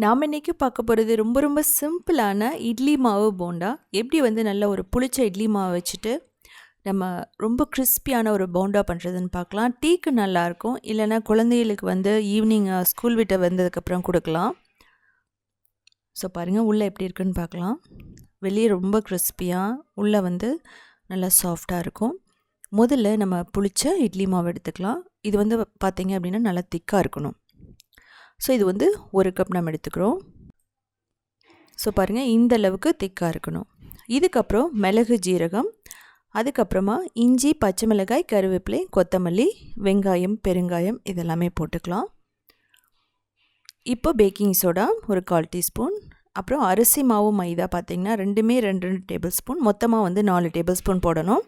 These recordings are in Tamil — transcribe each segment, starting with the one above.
நாம் இன்றைக்கி பார்க்க போகிறது ரொம்ப ரொம்ப சிம்பிளான இட்லி மாவு போண்டா. எப்படி வந்து நல்ல ஒரு புளிச்ச இட்லி மாவு வச்சுட்டு நம்ம ரொம்ப கிறிஸ்பியான ஒரு போண்டா பண்ணுறதுன்னு பார்க்கலாம். டீக்கு நல்லாயிருக்கும். இல்லைன்னா குழந்தைகளுக்கு வந்து ஈவினிங் ஸ்கூல் விட்டு வந்ததுக்கப்புறம் கொடுக்கலாம். ஸோ பாருங்கள் உள்ளே எப்படி இருக்குன்னு பார்க்கலாம். வெளியே ரொம்ப கிறிஸ்பியாக உள்ளே வந்து நல்லா சாஃப்டாக இருக்கும். முதல்ல நம்ம புளிச்ச இட்லி மாவு எடுத்துக்கலாம். இது வந்து பார்த்திங்க அப்படின்னா நல்லா திக்காக இருக்கணும். ஸோ இது வந்து ஒரு கப் நம்ம எடுத்துக்கிறோம். ஸோ பாருங்கள் இந்த அளவுக்கு திக்காக இருக்கணும். இதுக்கப்புறம் மிளகு ஜீரகம் அதுக்கப்புறமா இஞ்சி பச்சை மிளகாய் கருவேப்பிலை கொத்தமல்லி வெங்காயம் பெருங்காயம் இதெல்லாமே போட்டுக்கலாம். இப்போ பேக்கிங் சோடா ஒரு கால் டீஸ்பூன் அப்புறம் அரிசி மாவு மைதா பார்த்திங்கன்னா ரெண்டுமே ரெண்டு ரெண்டு டேபிள் ஸ்பூன் மொத்தமாக வந்து நாலு டேபிள் ஸ்பூன் போடணும்.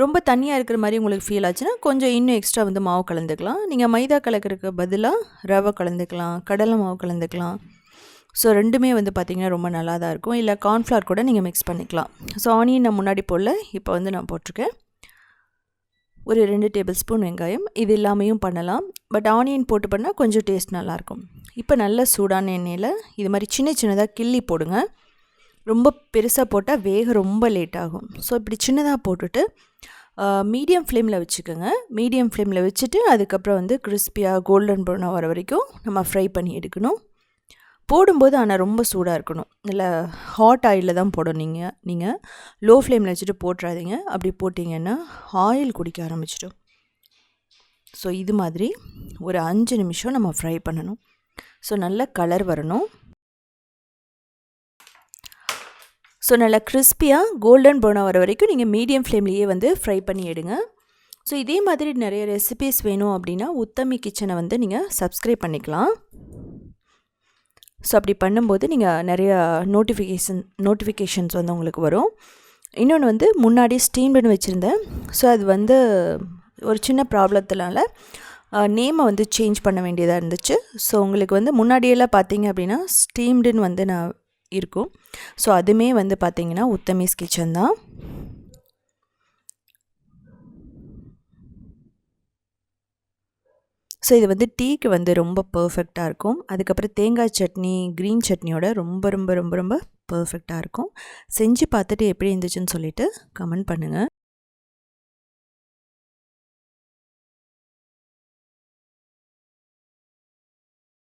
ரொம்ப தண்ணியாக இருக்கிற மாதிரி உங்களுக்கு ஃபீல் ஆச்சுன்னா கொஞ்சம் இன்னும் எக்ஸ்ட்ரா வந்து மாவு கலந்துக்கலாம். நீங்கள் மைதா கலக்கிறதுக்கு பதிலாக ரவை கலந்துக்கலாம் கடலை மாவு கலந்துக்கலாம். ஸோ ரெண்டுமே வந்து பார்த்திங்கன்னா ரொம்ப நல்லா தான் இருக்கும். இல்லை கார்ன்ஃப்ளவர் கூட நீங்கள் மிக்ஸ் பண்ணிக்கலாம். ஸோ ஆனியன் நான் முன்னாடி போடல இப்போ வந்து நான் போட்டிருக்கேன். ஒரு ரெண்டு டேபிள் ஸ்பூன் வெங்காயம் இது எல்லாமையும் பண்ணலாம். பட் ஆனியன் போட்டு பண்ணால் கொஞ்சம் டேஸ்ட் நல்லாயிருக்கும். இப்போ நல்ல சூடான எண்ணெயில் இது மாதிரி சின்ன சின்னதாக கிள்ளி போடுங்க. ரொம்ப பெருசாக போட்டால் வேக ரொம்ப லேட் ஆகும். ஸோ இப்படி சின்னதாக போட்டுட்டு மீடியம் ஃப்ளேமில் வச்சுக்கோங்க. மீடியம் ஃப்ளேமில் வச்சுட்டு அதுக்கப்புறம் வந்து கிறிஸ்பியாக கோல்டன் ப்ரௌனாக வர வரைக்கும் நம்ம ஃப்ரை பண்ணி எடுக்கணும். போடும்போது ஆனால் ரொம்ப சூடாக இருக்கணும். இல்லை ஹாட் ஆயிலில் தான் போடணும் நீங்கள் நீங்கள் லோ ஃப்ளேமில் வச்சுட்டு போட்டுறாதீங்க. அப்படி போட்டிங்கன்னா ஆயில் குடிக்க ஆரம்பிச்சிடும். ஸோ இது மாதிரி ஒரு அஞ்சு நிமிஷம் நம்ம ஃப்ரை பண்ணணும். ஸோ நல்ல கலர் வரணும். ஸோ நல்லா கிறிஸ்பியாக கோல்டன் ப்ரௌனாக வர வரைக்கும் நீங்கள் மீடியம் ஃப்ளேம்லேயே வந்து ஃப்ரை பண்ணி எடுங்க. ஸோ இதே மாதிரி நிறைய ரெசிபிஸ் வேணும் அப்படின்னா உத்தமி கிச்சனை வந்து நீங்கள் சப்ஸ்கிரைப் பண்ணிக்கலாம். ஸோ அப்படி பண்ணும்போது நீங்கள் நிறையா நோட்டிஃபிகேஷன் நோட்டிஃபிகேஷன்ஸ் வந்து உங்களுக்கு வரும். இன்னொன்று வந்து முன்னாடி ஸ்டீம் பண்ணி வச்சுருந்தேன். ஸோ அது வந்து ஒரு சின்ன ப்ராப்ளத்தினால நேமை வந்து சேஞ்ச் பண்ண வேண்டியதாக இருந்துச்சு. ஸோ உங்களுக்கு வந்து முன்னாடியெல்லாம் பார்த்தீங்க அப்படின்னா ஸ்டீம்டுன்னு வந்து நான் இருக்கும். ஸோ அதுவுமே வந்து பார்த்திங்கன்னா உத்தமீஸ் கிச்சன் தான். ஸோ இது வந்து டீக்கு வந்து ரொம்ப பர்ஃபெக்டாக இருக்கும். அதுக்கப்புறம் தேங்காய் சட்னி க்ரீன் சட்னியோட ரொம்ப ரொம்ப ரொம்ப ரொம்ப பர்ஃபெக்டாக இருக்கும். செஞ்சு பார்த்துட்டு எப்படி இருந்துச்சுன்னு சொல்லிவிட்டு கமெண்ட் பண்ணுங்கள்